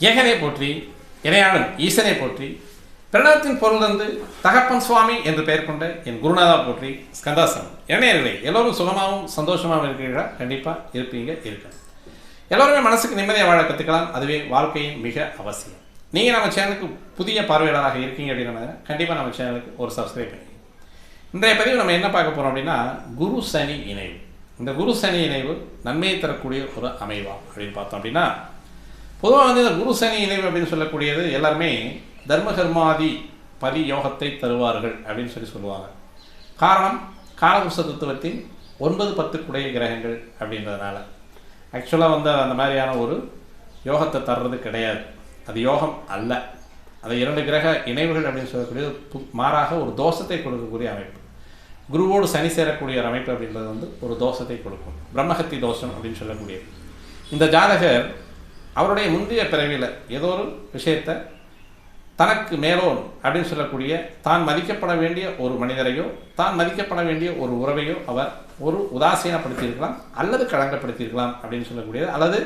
ஏகனை போற்றி இணையாளன் ஈசனை போற்றி பிரணவத்தின் பொருள் வந்து தகப்பன் சுவாமி என்று பெயர் கொண்ட என் குருநாதா போற்றி ஸ்கந்தாசனம். இணையர்களே எல்லோரும் சுகமாகவும் சந்தோஷமாகவும் இருக்கிறீர்களா? கண்டிப்பாக இருப்பீங்க இருக்கணும். எல்லோருமே மனசுக்கு நிம்மதியாக வாழ கற்றுக்கலாம் அதுவே வாழ்க்கையின் மிக அவசியம். நீங்கள் நம்ம சேனலுக்கு புதிய பார்வையாளராக இருக்கீங்க அப்படின்னா கண்டிப்பாக நம்ம சேனலுக்கு ஒரு சப்ஸ்கிரைப் பண்ணி இன்றைய பதிவு நம்ம என்ன பார்க்க போகிறோம் அப்படின்னா குரு சனி இணைவு. இந்த குரு சனி இணைவு நன்மையை தரக்கூடிய ஒரு அமைவா அப்படின்னு பார்த்தோம் அப்படின்னா பொதுவாக வந்து இந்த குரு சனி இணைவு அப்படின்னு சொல்லக்கூடியது எல்லாருமே தர்மகர்மாதி பதி யோகத்தை தருவார்கள் அப்படின்னு சொல்லி சொல்லுவாங்க. காரணம் காலபுருஷ தத்துவத்தின் ஒன்பது பத்துக்குடைய கிரகங்கள் அப்படின்றதுனால. ஆக்சுவலாக வந்து அந்த மாதிரியான ஒரு யோகத்தை தர்றது கிடையாது. அது யோகம் அல்ல. அது இரண்டு கிரக இணைவுகள் அப்படின்னு சொல்லக்கூடிய மாறாக ஒரு தோஷத்தை கொடுக்கக்கூடிய அமைப்பு. குருவோடு சனி சேரக்கூடிய ஒரு அமைப்பு அப்படின்றது வந்து ஒரு தோஷத்தை கொடுக்கும். பிரம்மஹத்தி தோஷம் அப்படின்னு சொல்லக்கூடியது. இந்த ஜாதகர் அவருடைய முந்தைய பிறவியில் ஏதோ ஒரு விஷயத்தை தனக்கு மேலோன் அப்படின்னு சொல்லக்கூடிய தான் மதிக்கப்பட வேண்டிய ஒரு மனிதரையோ தான் மதிக்கப்பட வேண்டிய ஒரு உறவையோ அவர் ஒரு உதாசீனப்படுத்தியிருக்கலாம் அல்லது களங்கப்படுத்தியிருக்கலாம் அப்படின்னு சொல்லக்கூடியது. அல்லது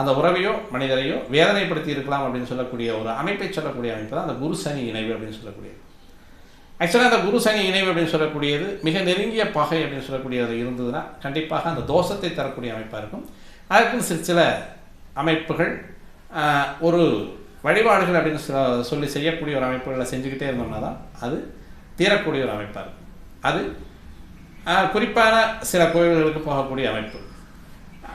அந்த உறவையோ மனிதரையோ வேதனைப்படுத்தி இருக்கலாம் அப்படின்னு சொல்லக்கூடிய ஒரு அமைப்பை சொல்லக்கூடிய அமைப்பு தான் அந்த குரு சனி இணைவு அப்படின்னு சொல்லக்கூடியது. ஆக்சுவலாக அந்த குரு சனி இணைவு அப்படின்னு சொல்லக்கூடியது மிக நெருங்கிய பகை அப்படின்னு சொல்லக்கூடியது இருந்ததுன்னா கண்டிப்பாக அந்த தோஷத்தை தரக்கூடிய அமைப்பாக இருக்கும். அதற்கு சில சில அமைப்புகள் ஒரு வழிபாடுகள் அப்படின்னு சொ- சொல்லி செய்யக்கூடிய ஒரு அமைப்புகளை செஞ்சுக்கிட்டே இருந்தோம்னா தான் அது தீரக்கூடிய ஒரு அமைப்பாக இருக்கும். அது குறிப்பான சில கோயில்களுக்கு போகக்கூடிய அமைப்பு.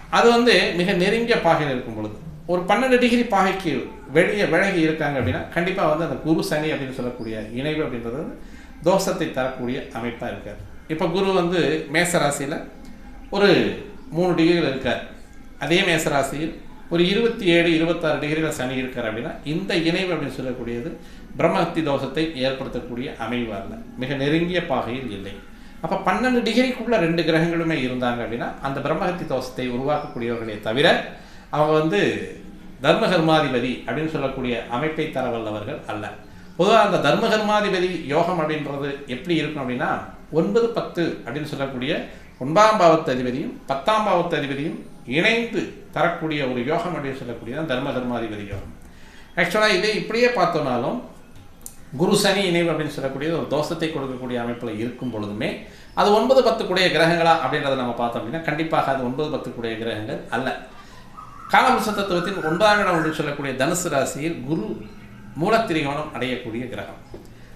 அது வந்து மிக நெருங்கிய பாகையில் இருக்கும் பொழுது ஒரு பன்னெண்டு டிகிரி பாகைக்கு வெளியே விலகி இருக்காங்க அப்படின்னா கண்டிப்பாக வந்து அந்த குரு சனி அப்படின்னு சொல்லக்கூடிய இணைவு அப்படின்றது வந்து தோஷத்தை தரக்கூடிய அமைப்பாக இருக்காது. இப்போ குரு வந்து மேச ராசியில் ஒரு மூணு டிகிரியில் இருக்கார். அதே மேச ராசியில் ஒரு இருபத்தி ஏழு இருபத்தாறு டிகிரியில் சனி இருக்கார் அப்படின்னா இந்த இணைவு அப்படின்னு சொல்லக்கூடியது பிரம்மஹத்தி தோஷத்தை ஏற்படுத்தக்கூடிய அமைவு அல்ல. மிக நெருங்கிய பாகையில் இல்லை. அப்போ பன்னெண்டு டிகிரிக்குள்ள ரெண்டு கிரகங்களுமே இருந்தாங்க அப்படின்னா அந்த பிரம்மஹத்தி தோஷத்தை உருவாக்கக்கூடியவர்களே தவிர அவங்க வந்து தர்மகர்மாதிபதி அப்படின்னு சொல்லக்கூடிய அமைப்பை தர வல்லவர்கள் அல்ல. பொதுவாக அந்த தர்மகர்மாதிபதி யோகம் அப்படின்றது எப்படி இருக்கும் அப்படின்னா ஒன்பது பத்து அப்படின்னு சொல்லக்கூடிய ஒன்பதாம் பாவத்து அதிபதியும் பத்தாம் பாவத்து அதிபதியும் இணைந்து தரக்கூடிய ஒரு யோகம் அப்படின்னு சொல்லக்கூடியது தான் தர்மகர்மாதிபதி யோகம். ஆக்சுவலாக இதை இப்படியே பார்த்தோம்னாலும் குரு சனி இணைவு அப்படின்னு சொல்லக்கூடியது ஒரு தோஷத்தை கொடுக்கக்கூடிய அமைப்பில் இருக்கும் பொழுதுமே அது ஒன்பது பத்து கூடிய கிரகங்களா அப்படின்றத நம்ம பார்த்தோம் அப்படின்னா கண்டிப்பாக அது ஒன்பது பத்து கூடிய கிரகங்கள் அல்ல. காலபுருஷ தத்துவத்தின் ஒன்பதாம் இடம் அப்படின்னு சொல்லக்கூடிய தனுசு ராசியில் குரு மூலத்திரிகோணம் அடையக்கூடிய கிரகம்.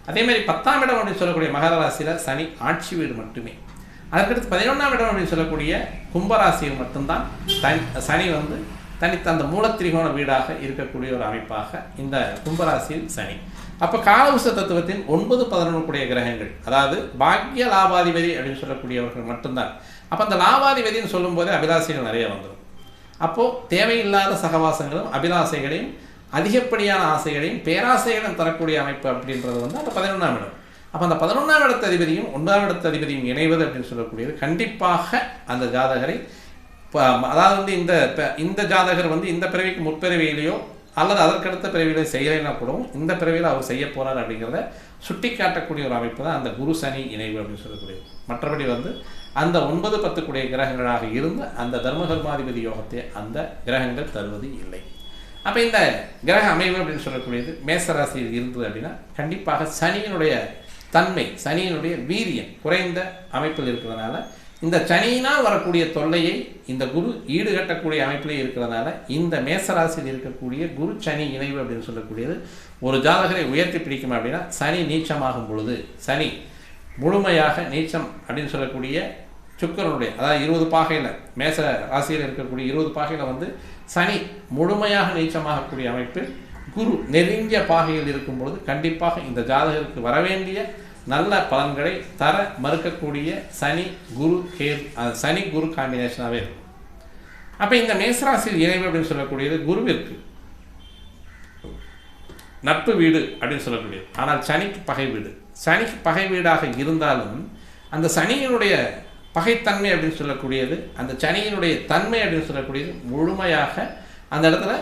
அதே மாதிரி பத்தாம் இடம் அப்படின்னு சொல்லக்கூடிய மகர ராசியில் சனி ஆட்சி வீடு மட்டுமே. அதற்கடுத்து பதினொன்றாம் இடம் அப்படின்னு சொல்லக்கூடிய கும்பராசியில் மட்டும்தான் தனி சனி வந்து தனித்த அந்த மூலத்திரிகோண வீடாக இருக்கக்கூடிய ஒரு அமைப்பாக இந்த கும்பராசியில் சனி. அப்போ காலவுச தத்துவத்தின் ஒன்பது பதினொன்று கூடிய கிரகங்கள் அதாவது பாக்கிய லாபாதிபதி அப்படின்னு சொல்லக்கூடியவர்கள் மட்டும்தான். அப்போ அந்த லாபாதிபதின்னு சொல்லும்போதே அபிலாசைகள் நிறைய வந்துடும். அப்போது தேவையில்லாத சகவாசங்களும் அபிலாசைகளையும் அதிகப்படியான ஆசைகளையும் பேராசைகளும் தரக்கூடிய அமைப்பு அப்படின்றது வந்து அந்த பதினொன்றாம் இடம். அப்போ அந்த பதினொன்றாம் இடத்த அதிபதியும் ஒன்பதாம் இடத்த அதிபதியும் இணைவது அப்படின்னு சொல்லக்கூடியது. கண்டிப்பாக அந்த ஜாதகரை ப- அதாவது வந்து இந்த இந்த ஜாதகர் வந்து இந்த பிறவிக்கு முற்பிறவியிலையோ அல்லது அதற்கடுத்த பிறவியிலே செய்யலைன்னா கூடவும் இந்த பிறவியில் அவர் செய்ய போகிறார் அப்படிங்கிறத சுட்டி காட்டக்கூடிய ஒரு அமைப்பு தான் அந்த குரு சனி இணைவு அப்படின்னு சொல்லக்கூடியது. மற்றபடி வந்து அந்த ஒன்பது பத்துக்குடைய கிரகங்களாக இருந்து அந்த தர்மகர்மாதிபதி யோகத்தை அந்த கிரகங்கள் தருவது இல்லை. அப்போ இந்த கிரக அமைவு அப்படின்னு சொல்லக்கூடியது மேசராசியில் இருந்தது அப்படின்னா கண்டிப்பாக சனியினுடைய தன்மை சனியினுடைய வீரியம் குறைந்த அமைப்பில் இருக்கிறதுனால இந்த சனியினால் வரக்கூடிய தொல்லையை இந்த குரு ஈடுகட்டக்கூடிய அமைப்பிலே இருக்கிறதுனால இந்த மேசராசியில் இருக்கக்கூடிய குரு சனி இணைவு அப்படின்னு சொல்லக்கூடியது ஒரு ஜாதகரை உயர்த்தி பிடிக்கும் அப்படின்னா சனி நீச்சமாகும் பொழுது சனி முழுமையாக நீச்சம் அப்படின்னு சொல்லக்கூடிய சுக்கரனுடைய அதாவது இருபது பாகையில் மேச ராசியில் இருக்கக்கூடிய இருபது பாகையில் வந்து சனி முழுமையாக நீச்சமாகக்கூடிய அமைப்பில் குரு நெருங்கிய பாகையில் இருக்கும் பொழுது கண்டிப்பாக இந்த ஜாதகருக்கு வரவேண்டிய நல்ல பலன்களை தர மறுக்கக்கூடிய சனி குரு கேர் சனி குரு காம்பினேஷனாகவே இருக்கும். அப்போ இந்த மேசராசியில் இணைவு அப்படின்னு சொல்லக்கூடியது குருவிற்கு. நட்பு வீடு அப்படின்னு சொல்லக்கூடியது. ஆனால் சனிக்கு பகை வீடு. சனிக்கு பகை வீடாக இருந்தாலும் அந்த சனியினுடைய பகைத்தன்மை அப்படின்னு சொல்லக்கூடியது அந்த சனியினுடைய தன்மை அப்படின்னு சொல்லக்கூடியது முழுமையாக அந்த இடத்துல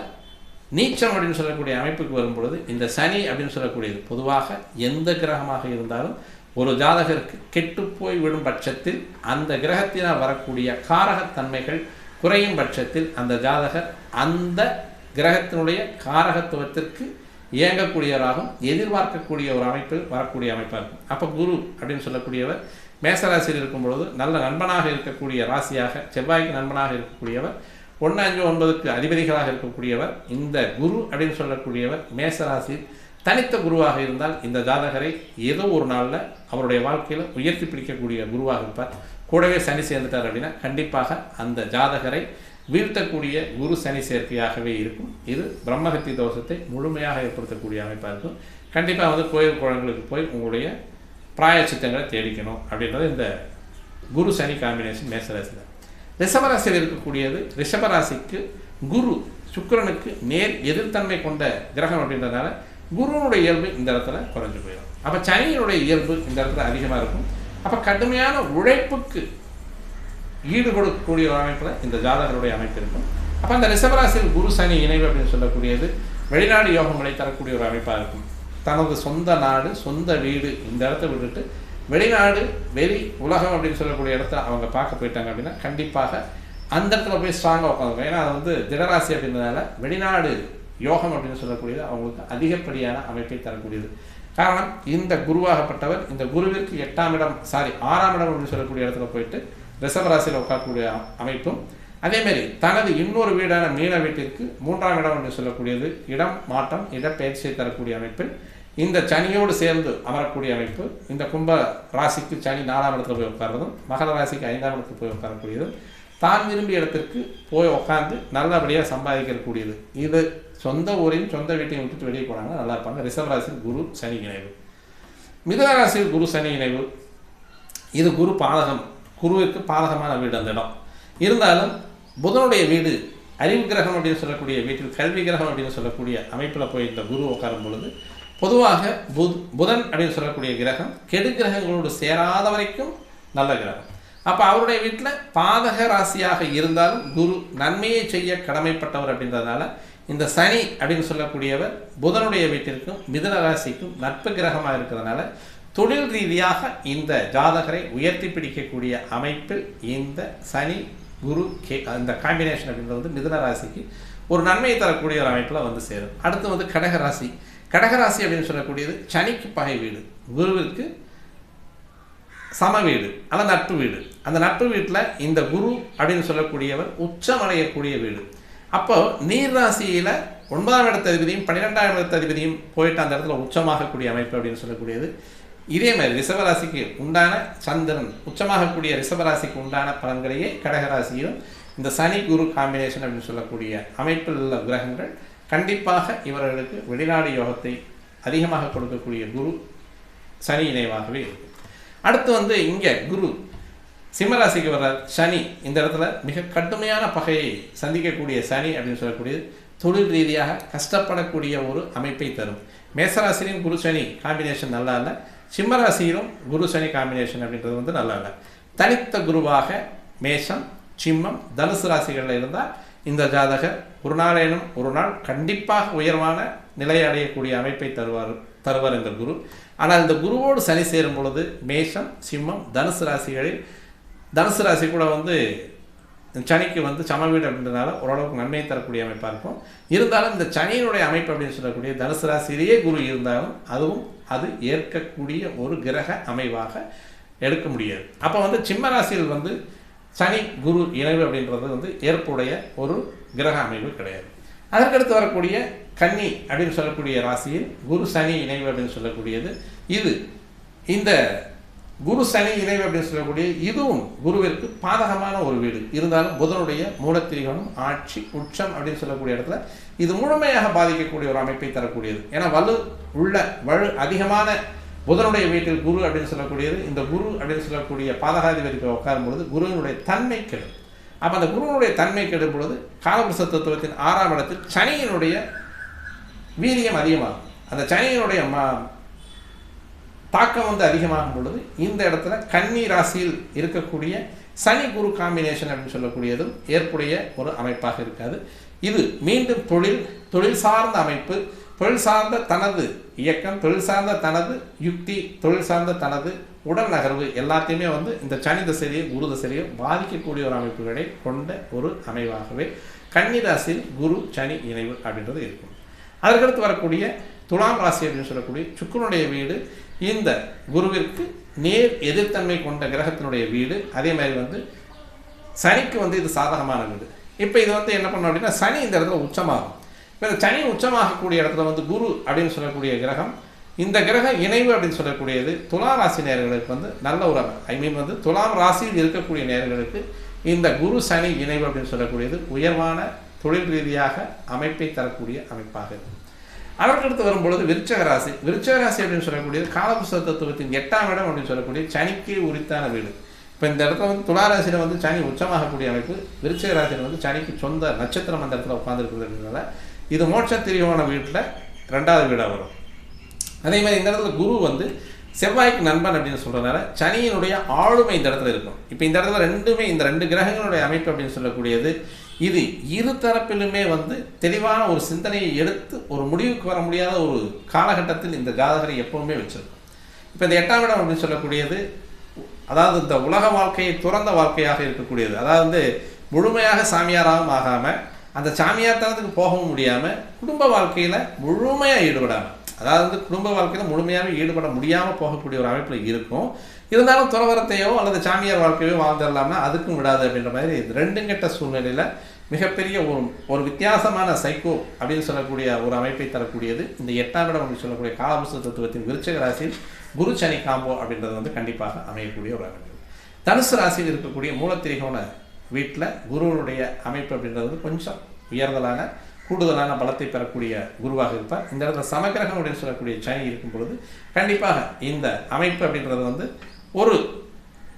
நீச்சம் அப்படின்னு சொல்லக்கூடிய அமைப்புக்கு வரும்பொழுது இந்த சனி அப்படின்னு சொல்லக்கூடியது பொதுவாக எந்த கிரகமாக இருந்தாலும் ஒரு ஜாதகருக்கு கெட்டுப்போய் விடும் பட்சத்தில் அந்த கிரகத்தினால் வரக்கூடிய காரகத்தன்மைகள் குறையும் பட்சத்தில் அந்த ஜாதகர் அந்த கிரகத்தினுடைய காரகத்துவத்திற்கு இயங்கக்கூடியவராகவும் எதிர்பார்க்கக்கூடிய ஒரு அமைப்பில் வரக்கூடிய அமைப்பாக இருக்கும். அப்போ குரு அப்படின்னு சொல்லக்கூடியவர் மேசராசியில் இருக்கும் பொழுது நல்ல நண்பனாக இருக்கக்கூடிய ராசியாக செவ்வாய்க்கு நண்பனாக இருக்கக்கூடியவர் ஒன்று அஞ்சு ஒன்பதுக்கு அதிபதிகளாக இருக்கக்கூடியவர் இந்த குரு அப்படின்னு சொல்லக்கூடியவர் மேசராசியில் தனித்த குருவாக இருந்தால் இந்த ஜாதகரை ஏதோ ஒரு நாளில் அவருடைய வாழ்க்கையில் உயர்த்தி பிடிக்கக்கூடிய குருவாக இருப்பார். கூடவே சனி சேர்ந்துட்டார் அப்படின்னா கண்டிப்பாக அந்த ஜாதகரை வீழ்த்தக்கூடிய குரு சனி சேர்க்கையாகவே இருக்கும். இது பிரம்மகத்தி தோஷத்தை முழுமையாக ஏற்படுத்தக்கூடிய அமைப்பாக இருக்கும். கண்டிப்பாக வந்து கோயில் குளங்களுக்கு போய் உங்களுடைய பிராயச்சித்தங்களை தேடிக்கணும் அப்படின்றது இந்த குரு சனி காம்பினேஷன் மேசராசி தான் ரிஷபராசியில் இருக்கக்கூடியது ரிஷபராசிக்கு குரு சுக்கிரனுக்கு நேர் எதிர்த்தன்மை கொண்ட கிரகம் அப்படின்றதுனால குருவனுடைய இயல்பு இந்த இடத்துல குறைஞ்சு போயிடும். அப்போ சனியினுடைய இயல்பு இந்த இடத்துல அதிகமாக இருக்கும். அப்போ கடுமையான உழைப்புக்கு ஈடு கொடுக்கக்கூடிய ஒரு அமைப்பில் இந்த ஜாதகருடைய அமைப்பு இருக்கும். அப்போ அந்த ரிஷபராசியில் குரு சனி இணைவு அப்படின்னு சொல்லக்கூடியது வெளிநாடு யோகங்களை தரக்கூடிய ஒரு அமைப்பாக இருக்கும். தனது சொந்த நாடு சொந்த வீடு இந்த இடத்த விட்டுட்டு வெளிநாடு வெளி உலகம் அப்படின்னு சொல்லக்கூடிய இடத்த அவங்க பார்க்க போயிட்டாங்க அப்படின்னா கண்டிப்பாக அந்த இடத்துல போய் ஸ்ட்ராங்காக உட்காந்துருக்கும் ஏன்னா அது வந்து திடராசி அப்படின்றதால வெளிநாடு யோகம் அப்படின்னு சொல்லக்கூடியது அவங்களுக்கு அதிகப்படியான அமைப்பை தரக்கூடியது. காரணம் இந்த குருவாகப்பட்டவர் இந்த குருவிற்கு எட்டாம் இடம் சாரி ஆறாம் இடம் அப்படின்னு சொல்லக்கூடிய இடத்துல போயிட்டு ரிஷபராசியில் உட்காரக்கூடிய அமைப்பும் அதேமாரி தனது இன்னொரு வீடான மீன வீட்டிற்கு மூன்றாம் இடம் என்று சொல்லக்கூடியது இடம் மாற்றம் இடப்பெயர்ச்சியை தரக்கூடிய அமைப்பில் இந்த சனியோடு சேர்ந்து அமரக்கூடிய அமைப்பு இந்த கும்ப ராசிக்கு சனி நாலாம் இடத்துல போய் உட்கார்றதும் மகர ராசிக்கு ஐந்தாம் இடத்துல போய் உட்காரக்கூடியதும் தான் விரும்பிய இடத்திற்கு போய் உட்காந்து நல்லபடியாக சம்பாதிக்கக்கூடியது. இது சொந்த ஊரையும் சொந்த வீட்டையும் விட்டுட்டு வெளியே போனாங்கன்னா நல்லா இருப்பாங்க. ரிசர்வ் ராசியில் குரு சனி இணைவு. மிதனராசியில் குரு சனி இணைவு. இது குரு பாதகம். குருவுக்கு பாதகமான வீடு அந்த இடம். இருந்தாலும் புதனுடைய வீடு அறிவு கிரகம் அப்படின்னு சொல்லக்கூடிய வீட்டில் கல்வி கிரகம் அப்படின்னு சொல்லக்கூடிய அமைப்பில் போய் இந்த குரு உட்காரும் பொழுது பொதுவாக புத் புதன் அப்படின்னு சொல்லக்கூடிய கிரகம் கெடு கிரகங்களோடு சேராத வரைக்கும் நல்ல கிரகம். அப்போ அவருடைய வீட்டில் பாதக ராசியாக இருந்தாலும் குரு நன்மையை செய்ய கடமைப்பட்டவர் அப்படின்றதுனால இந்த சனி அப்படின்னு சொல்லக்கூடியவர் புதனுடைய வீட்டிற்கும் மிதுன ராசிக்கும் நட்பு கிரகமாக இருக்கிறதுனால தொழில் ரீதியாக இந்த ஜாதகரை உயர்த்தி பிடிக்கக்கூடிய அமைப்பில் இந்த சனி குரு கே அந்த காம்பினேஷன் அப்படின்றது வந்து மிதுன ராசிக்கு ஒரு நன்மையை தரக்கூடிய ஒரு அமைப்பில் வந்து சேரும். அடுத்து வந்து கடகராசி கடகராசி அப்படின்னு சொல்லக்கூடியது சனிக்கு பகை வீடு குருவிற்கு சம வீடு அல்ல நட்பு வீடு. அந்த நட்பு வீட்டில் இந்த குரு அப்படின்னு சொல்லக்கூடியவர் உச்சமடையக்கூடிய வீடு. அப்போது நீர் ராசியில் ஒன்பதாம் இடத்த அதிபதியும் பன்னிரெண்டாம் இடத்த அதிபதியும் போயிட்டு அந்த இடத்துல உச்சமாகக்கூடிய அமைப்பு அப்படின்னு சொல்லக்கூடியது. இதே மாதிரி ரிஷபராசிக்கு உண்டான சந்திரன் உச்சமாகக்கூடிய ரிஷபராசிக்கு உண்டான பலன்களையே கடகராசியிலும் இந்த சனி குரு காம்பினேஷன் அப்படின்னு சொல்லக்கூடிய அமைப்பில் உள்ள கிரகங்கள் கண்டிப்பாக இவர்களுக்கு வெளிநாடு யோகத்தை அதிகமாக கொடுக்கக்கூடிய குரு சனி இணைவாகவே இருக்கு அடுத்து வந்து இங்கே குரு சிம்மராசிக்கு வர்ற சனி இந்த இடத்துல மிக கடுமையான பகையை சந்திக்கக்கூடிய சனி அப்படின்னு சொல்லக்கூடியது தொழில் ரீதியாக கஷ்டப்படக்கூடிய ஒரு அமைப்பை தரும். மேசராசிலையும் குரு சனி காம்பினேஷன் நல்லா இல்லை. சிம்மராசியிலும் குரு சனி காம்பினேஷன் அப்படின்றது வந்து நல்லா இல்லை. தனித்த குருவாக மேஷம் சிம்மம் தனுசு ராசிகளில் இருந்தால் இந்த ஜாதகர் ஒரு நாளேனும் ஒரு நாள் கண்டிப்பாக உயர்வான நிலையை அடையக்கூடிய அமைப்பை தருவார் தருவார் இந்த குரு. ஆனால் இந்த குருவோடு சனி சேரும் பொழுது மேஷம் சிம்மம் தனுசு ராசிகளில் தனுசு ராசி கூட வந்து சனிக்கு வந்து சமவீடு அப்படின்றதுனால ஓரளவுக்கு நன்மை தரக்கூடிய அமைப்பாக இருக்கும். இருந்தாலும் இந்த சனியினுடைய அமைப்பு அப்படின்னு சொல்லக்கூடிய தனுசு ராசியிலேயே குரு இருந்தாலும் அதுவும் அது ஏற்கக்கூடிய ஒரு கிரக அமைவாக எடுக்க முடியாது. அப்போ வந்து சிம்ம ராசியில் வந்து சனி குரு இணைவு அப்படின்றது வந்து ஏற்புடைய ஒரு கிரக அமைவு கிடையாது. அதற்கடுத்து வரக்கூடிய கன்னி அப்படின்னு சொல்லக்கூடிய ராசியில் குரு சனி இணைவு அப்படின்னு சொல்லக்கூடியது. இது இந்த குரு சனி இணைவு அப்படின்னு சொல்லக்கூடிய இதுவும் குருவிற்கு பாதகமான ஒரு வீடு. இருந்தாலும் புதனுடைய மூலத்திரிகோணம் ஆட்சி உச்சம் அப்படின்னு சொல்லக்கூடிய இடத்துல இது முழுமையாக பாதிக்கக்கூடிய ஒரு அமைப்பை தரக்கூடியது. ஏன்னா வலு உள்ள வலு அதிகமான புதனுடைய வீட்டில் குரு அப்படின்னு சொல்லக்கூடியது இந்த குரு அப்படின்னு சொல்லக்கூடிய பாதகாதிபதிக்கு உட்காரும் பொழுது குருவினுடைய தன்மை கெடும். அப்போ அந்த குருவினுடைய தன்மை கெடும் பொழுது காலபுருஷ தத்துவத்தின் ஆறாம் இடத்தில் சனியினுடைய வீரியம் அதிகமாகும். அந்த சனியினுடைய மா தாக்கம் வந்து அதிகமாகும் பொழுது இந்த இடத்துல கன்னி ராசியில் இருக்கக்கூடிய சனி குரு காம்பினேஷன் அப்படின்னு சொல்லக்கூடியதும் ஏற்புடைய ஒரு அமைப்பாக இருக்காது. இது மீண்டும் தொழில் தொழில் சார்ந்த அமைப்பு தொழில் சார்ந்த தனது இயக்கம் தொழில் சார்ந்த தனது யுக்தி தொழில் சார்ந்த தனது உடல் நகர்வு எல்லாத்தையுமே வந்து இந்த சனி தசையிலையும் குரு தசையை பாதிக்கக்கூடிய ஒரு அமைப்புகளை கொண்ட ஒரு அமைவாகவே கன்னிராசியில் குரு சனி இணைவு அப்படின்றது இருக்கும். அதற்கடுத்து வரக்கூடிய துலாம் ராசி அப்படின்னு சொல்லக்கூடிய சுக்கரனுடைய வீடு இந்த குருவிற்கு நேர் எதிர்த்தன்மை கொண்ட கிரகத்தினுடைய வீடு அதே மாதிரி வந்து சனிக்கு வந்து இது சாதகமான வீடு. இப்போ இது வந்து என்ன பண்ணோம் அப்படின்னா சனி இந்த இடத்துல உச்சமாகும். இந்த சனி உச்சமாகக்கூடிய இடத்துல வந்து குரு அப்படின்னு சொல்லக்கூடிய கிரகம் இந்த கிரகம் இணைவு அப்படின்னு சொல்லக்கூடியது துலா ராசி நேர்களுக்கு வந்து நல்ல ஒரு ஐ மீன் வந்து துலாம் ராசியில் இருக்கக்கூடிய நேர்களுக்கு இந்த குரு சனி இணைவு அப்படின்னு சொல்லக்கூடியது உயர்வான தொழில் ரீதியாக அமைப்பை தரக்கூடிய அமைப்பாக இருக்கும். அதற்கடுத்து வரும்பொழுது விருச்சக ராசி. விருச்சக ராசி அப்படின்னு சொல்லக்கூடியது காலபுஸ்த தத்துவத்தின் எட்டாம் இடம் அப்படின்னு சொல்லக்கூடிய சனிக்கு உரித்தான வீடு. இப்போ இந்த இடத்துல வந்து துலா ராசியில் வந்து சனி உச்சமாகக்கூடிய அமைப்பு. விருச்சக ராசியில் வந்து சனிக்கு சொந்த நட்சத்திரம் அந்த இடத்துல உட்காந்துருக்கிறதுனால இது மோட்ச திரியோன வீட்டில் ரெண்டாவது வீடாக வரும். அதே மாதிரி இந்த இடத்துல குரு வந்து செவ்வாய்க்கு நண்பன் அப்படின்னு சொல்கிறதுனால சனியினுடைய ஆளுமை இந்த இடத்துல இருக்கும். இப்போ இந்த இடத்துல ரெண்டுமே இந்த ரெண்டு கிரகங்களுடைய அமைப்பு அப்படின்னு சொல்லக்கூடியது இது இரு தரப்பிலுமே வந்து தெளிவான ஒரு சிந்தனையை எடுத்து ஒரு முடிவுக்கு வர முடியாத ஒரு காலகட்டத்தில் இந்த ஜாதகரை எப்பவுமே வச்சிருக்கும். இப்போ இந்த எட்டாம் இடம் அப்படின்னு சொல்லக்கூடியது அதாவது இந்த உலக வாழ்க்கையை துறந்த வாழ்க்கையாக இருக்கக்கூடியது. அதாவது முழுமையாக சாமியாராகவும் ஆகாமல் அந்த சாமியார் தனத்துக்கு போகவும் முடியாமல் குடும்ப வாழ்க்கையில் முழுமையாக ஈடுபடாமல் அதாவது வந்து குடும்ப வாழ்க்கையில் முழுமையாக ஈடுபட முடியாமல் போகக்கூடிய ஒரு அமைப்பில் இருக்கும். இருந்தாலும் துறவரத்தையோ அல்லது சாமியார் வாழ்க்கையோ வாழ்ந்துடலாம்னா அதுக்கும் விடாது அப்படின்ற மாதிரி இது ரெண்டும் கெட்ட சூழ்நிலையில் மிகப்பெரிய ஒரு ஒரு வித்தியாசமான சைக்கோ அப்படின்னு சொல்லக்கூடிய ஒரு அமைப்பை தரக்கூடியது. இந்த எட்டாம் இடம் அப்படின்னு சொல்லக்கூடிய காலபுஸ்த தத்துவத்தின் விருச்சக ராசியில் குரு சனி காம்போ அப்படின்றது வந்து கண்டிப்பாக அமையக்கூடிய ஒரு அமைப்பு. தனுசு ராசியில் இருக்கக்கூடிய மூலத்திரிகோண வீட்டில் குருவனுடைய அமைப்பு அப்படின்றது வந்து கொஞ்சம் உயர்தலான கூடுதலான பலத்தை பெறக்கூடிய குருவாக இருப்பார். இந்த இடத்துல சமகிரகம் அப்படின்னு சொல்லக்கூடிய சனி இருக்கும் பொழுது கண்டிப்பாக இந்த அமைப்பு அப்படின்றது வந்து ஒரு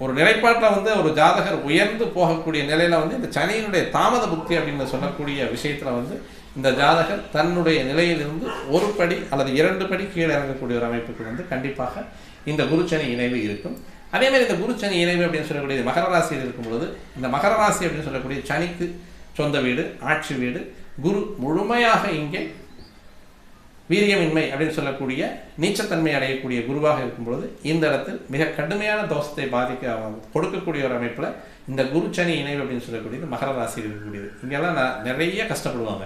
ஒரு நிலைப்பாட்டில் வந்து ஒரு ஜாதகர் உயர்ந்து போகக்கூடிய நிலையில் வந்து இந்த சனியினுடைய தாமத புக்தி அப்படின்னு சொல்லக்கூடிய விஷயத்தில் வந்து இந்த ஜாதகர் தன்னுடைய நிலையிலிருந்து ஒரு படி அல்லது இரண்டு படி கீழே இறங்கக்கூடிய ஒரு அமைப்புக்கு வந்து கண்டிப்பாக இந்த குருச்சனி இணைவு இருக்கும். அதே மாதிரி இந்த குருச்சனி இணைவு அப்படின்னு சொல்லக்கூடிய மகர ராசியில் இருக்கும் பொழுது இந்த மகர ராசி அப்படின்னு சொல்லக்கூடிய சனிக்கு சொந்த வீடு ஆட்சி வீடு குரு முழுமையாக இங்கே வீரியமின்மை அப்படின்னு சொல்லக்கூடிய நீச்சத்தன்மை அடையக்கூடிய குருவாக இருக்கும் பொழுது இந்த இடத்தில் மிக கடுமையான தோஷத்தை பாதிக்க கொடுக்கக்கூடிய ஒரு அமைப்பில் இந்த குரு சனி இணைவு அப்படின்னு சொல்லக்கூடியது மகர ராசியில் இருக்கக்கூடியது. இங்கெல்லாம் நிறைய கஷ்டப்படுவாங்க.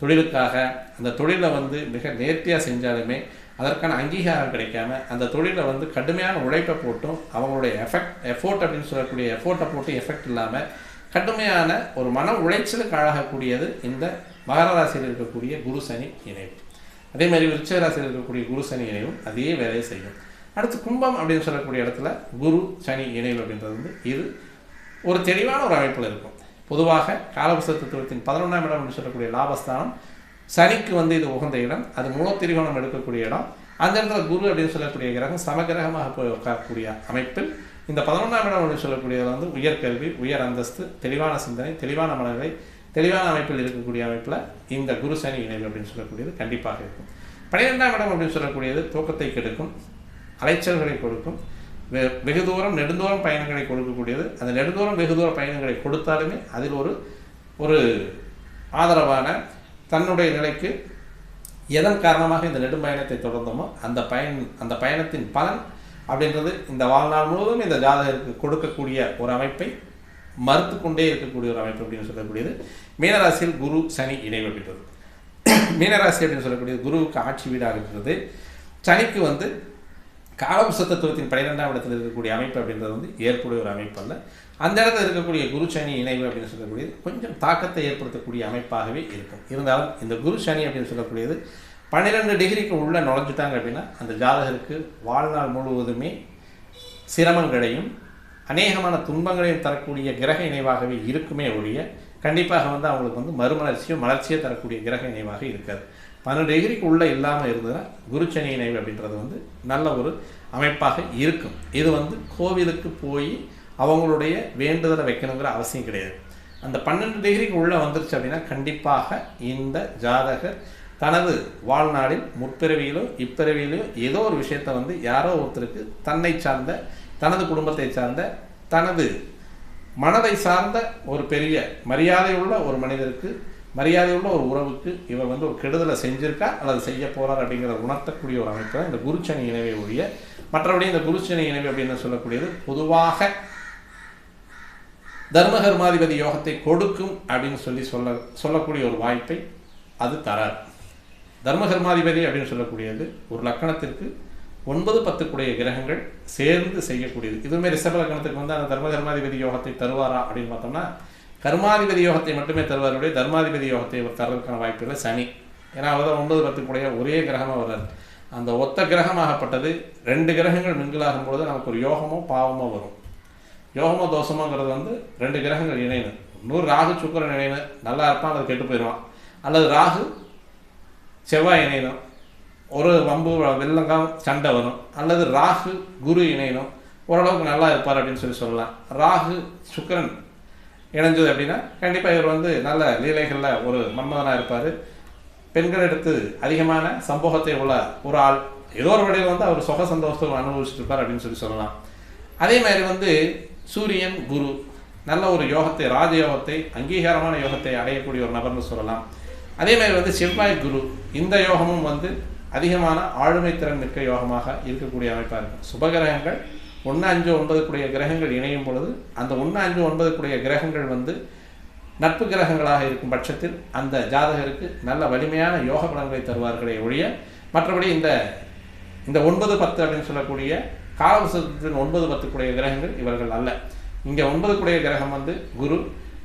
தொழிலுக்காக அந்த தொழிலை வந்து மிக நேர்த்தியாக செஞ்சாலுமே அதற்கான அங்கீகாரம் கிடைக்காம அந்த தொழிலை வந்து கடுமையான உழைப்பை போட்டும் அவங்களுடைய எஃபெக்ட் எஃபோர்ட் அப்படின்னு சொல்லக்கூடிய எஃபோர்ட்டை போட்டு எஃபெக்ட் இல்லாமல் கடுமையான ஒரு மன உளைச்சலுக்கு ஆளாகக்கூடியது இந்த மகர ராசியில் இருக்கக்கூடிய குரு சனி இணைவு. அதே மாதிரி விருச்சிக ராசியில் இருக்கக்கூடிய குரு சனி இணைவும் அதே வேலையை செய்யும். அடுத்து கும்பம் அப்படின்னு சொல்லக்கூடிய இடத்துல குரு சனி இணைவு அப்படின்றது வந்து இது ஒரு தெளிவான ஒரு அமைப்பில் இருக்கும். பொதுவாக காலபுஸ்த தத்துவத்தின் பதினொன்றாம் இடம் என்று சொல்லக்கூடிய லாபஸ்தானம் சனிக்கு வந்து இது உகந்த இடம் அது மூலத்திரிகோணம் எடுக்கக்கூடிய இடம். அந்த இடத்துல குரு அப்படின்னு சொல்லக்கூடிய கிரகம் சமகிரகமாக போய் உட்காரக்கூடிய அமைப்பில். இந்த பதினொன்றாம் இடம் அப்படின்னு சொல்லக்கூடியது வந்து உயர்கல்வி உயர் அந்தஸ்து தெளிவான சிந்தனை தெளிவான மனநிலை தெளிவான அமைப்பில் இருக்கக்கூடிய அமைப்பில் இந்த குரு சனி இணைவு அப்படின்னு சொல்லக்கூடியது கண்டிப்பாக இருக்கும். பன்னிரெண்டாம் இடம் அப்படின்னு சொல்லக்கூடியது தூக்கத்தை கெடுக்கும் அலைச்சல்களை கொடுக்கும். வெகு தூரம் நெடுந்தூரம் பயணங்களை கொடுக்கக்கூடியது. அந்த நெடுந்தூரம் வெகு தூர பயணங்களை கொடுத்தாலுமே அதில் ஒரு ஒரு ஆதரவான தன்னுடைய நிலைக்கு எதன் காரணமாக இந்த நெடும்பயணத்தை தொடர்ந்தோமோ அந்த பயன் அந்த பயணத்தின் பலன் அப்படின்றது இந்த வாழ்நாள் முழுவதும் இந்த ஜாதகருக்கு கொடுக்கக்கூடிய ஒரு அமைப்பை மறுத்து கொண்டே இருக்கக்கூடிய ஒரு அமைப்பு அப்படின்னு சொல்லக்கூடியது. மீனராசியில் குரு சனி இணைவு அப்படின்றது மீனராசி அப்படின்னு சொல்லக்கூடியது குருவுக்கு ஆட்சி வீடாக இருக்கிறது. சனிக்கு வந்து காலபுச தத்துவத்தின் பன்னிரெண்டாம் இடத்தில் இருக்கக்கூடிய அமைப்பு அப்படின்றது வந்து ஏற்புடைய ஒரு அமைப்பு அல்ல. அந்த இடத்துல இருக்கக்கூடிய குரு சனி இணைவு அப்படின்னு சொல்லக்கூடியது கொஞ்சம் தாக்கத்தை ஏற்படுத்தக்கூடிய அமைப்பாகவே இருக்கும். இருந்தாலும் இந்த குரு சனி அப்படின்னு சொல்லக்கூடியது பன்னிரெண்டு டிகிரிக்கு உள்ளே நுழைஞ்சிட்டாங்க அப்படின்னா அந்த ஜாதகருக்கு வாழ்நாள் முழுவதுமே சிரமங்களையும் அநேகமான துன்பங்களையும் தரக்கூடிய கிரக இணைவாகவே இருக்குமே ஒழிய கண்டிப்பாக வந்து அவங்களுக்கு வந்து மறுமலர்ச்சியோ மலர்ச்சியோ தரக்கூடிய கிரக இணைவாக இருக்காது. பன்னெண்டு டிகிரிக்கு உள்ளே இல்லாமல் இருந்ததுன்னா குருச்சனி இணைவு அப்படின்றது வந்து நல்ல ஒரு அமைப்பாக இருக்கும். இது வந்து கோவிலுக்கு போய் அவங்களுடைய வேண்டுதலை வைக்கணுங்கிற அவசியம் கிடையாது. அந்த பன்னெண்டு டிகிரிக்கு உள்ளே வந்துருச்சு அப்படின்னா கண்டிப்பாக இந்த ஜாதகர் தனது வாழ்நாளில் முற்பிறவியிலோ இப்பிறவியிலோ ஏதோ ஒரு விஷயத்தை வந்து யாரோ ஒருத்தருக்கு தன்னை சார்ந்த தனது குடும்பத்தை சார்ந்த தனது மனதை சார்ந்த ஒரு பெரிய மரியாதையுள்ள ஒரு மனிதருக்கு மரியாதையுள்ள ஒரு உறவுக்கு இவர் வந்து ஒரு கெடுதலை செஞ்சிருக்கா அல்லது செய்ய போறார் அப்படிங்கிறத உணர்த்தக்கூடிய ஒரு அமைப்பு தான் இந்த குருச்சனி இணைவை ஒழிய. மற்றபடி இந்த குருச்சனி இணைவு அப்படின்னு சொல்லக்கூடியது? பொதுவாக தர்மகர்மாதிபதி யோகத்தை கொடுக்கும் அப்படின்னு சொல்லி சொல்ல சொல்லக்கூடிய ஒரு வாய்ப்பை அது தராது. தர்மகர்மாதிபதி அப்படின்னு சொல்லக்கூடியது ஒரு லக்கணத்திற்கு ஒன்பது பத்துக்குடைய கிரகங்கள் சேர்ந்து செய்யக்கூடியது. இதுவுமே ரிஷப லக்கணத்துக்கு வந்து அந்த தர்மகர்மாதிபதி யோகத்தை தருவாரா அப்படின்னு பார்த்தோம்னா கர்மாதிபதி யோகத்தை மட்டுமே தருவாருடைய தர்மாதிபதி யோகத்தை அவர் தர்றதுக்கான வாய்ப்பு இல்லை சனி. ஏன்னா அவர் தான் ஒன்பது பத்துக்குடைய ஒரே கிரகமாக வர்றார். அந்த ஒத்த கிரகமாகப்பட்டது ரெண்டு கிரகங்கள் மிங்கிலாகும் பொழுது நமக்கு ஒரு யோகமோ பாவமோ வரும். யோகமோ தோஷமோங்கிறது வந்து ரெண்டு கிரகங்கள் இணையணும் நூறு ராகு சுக்கரன் இணையணும் நல்லா இருப்பான் அது கெட்டு போயிடுவான். அல்லது ராகு செவ்வாய் இணையணும். ஒரு வம்பு வெள்ளங்காம் சண்டை வரும். அல்லது ராகு குரு இணையணும். ஓரளவுக்கு நல்லா இருப்பார் அப்படின்னு சொல்லி சொல்லலாம். ராகு சுக்கரன் இணைஞ்சது அப்படின்னா கண்டிப்பாக இவர் வந்து நல்ல லீலைகளில் ஒரு மன்மதனாக இருப்பார். பெண்கள் எடுத்து அதிகமான சம்பவத்தை உள்ள ஒரு ஆள். ஏதோ ஒரு வழியில் வந்து அவர் சுக சந்தோஷத்தை அனுபவிச்சுட்டு இருப்பார் அப்படின்னு சொல்லி சொல்லலாம். அதே மாதிரி வந்து சூரியன் குரு நல்ல ஒரு யோகத்தை ராஜயோகத்தை அங்கீகாரமான யோகத்தை அடையக்கூடிய ஒரு நபர்னு சொல்லலாம். அதே மாதிரி வந்து செவ்வாய் குரு இந்த யோகமும் வந்து அதிகமான ஆளுமை திறன் மிக்க யோகமாக இருக்கக்கூடிய அமைப்பாக இருக்கும். சுபகிரகங்கள் ஒன்று அஞ்சு ஒன்பதுக்குடைய கிரகங்கள் இணையும் பொழுது அந்த ஒன்று அஞ்சு ஒன்பதுக்குடைய கிரகங்கள் வந்து நட்பு கிரகங்களாக இருக்கும் பட்சத்தில் அந்த ஜாதகருக்கு நல்ல வலிமையான யோக பலன்களை தருவார்களே ஒழிய மற்றபடி இந்த இந்த ஒன்பது பத்து அப்படின்னு சொல்லக்கூடிய காலவசத்தின் ஒன்பது பத்துக்குடைய கிரகங்கள் இவர்கள் அல்ல. இங்கே ஒன்பதுக்குடைய கிரகம் வந்து குரு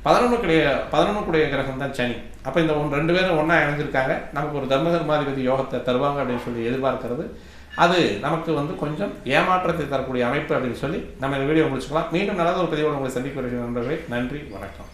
பதினொன்றுக்குடைய பதினொன்றுக்குடைய கிரகம் தான் சனி. அப்போ இந்த ஒன்று ரெண்டு பேரும் ஒன்றா இணைஞ்சிருக்காங்க. நமக்கு ஒரு தர்மதர்மாதிபதி யோகத்தை தருவாங்க அப்படின்னு சொல்லி எதிர்பார்க்கிறது. அது நமக்கு வந்து கொஞ்சம் ஏமாற்றத்தை தரக்கூடிய அமைப்பு அப்படின்னு சொல்லி நம்ம இந்த வீடியோ முடிச்சுக்கலாம். மீண்டும் நல்லது ஒரு பதிவோடு உங்களை சந்திக்க நண்பர்களே நன்றி வணக்கம்.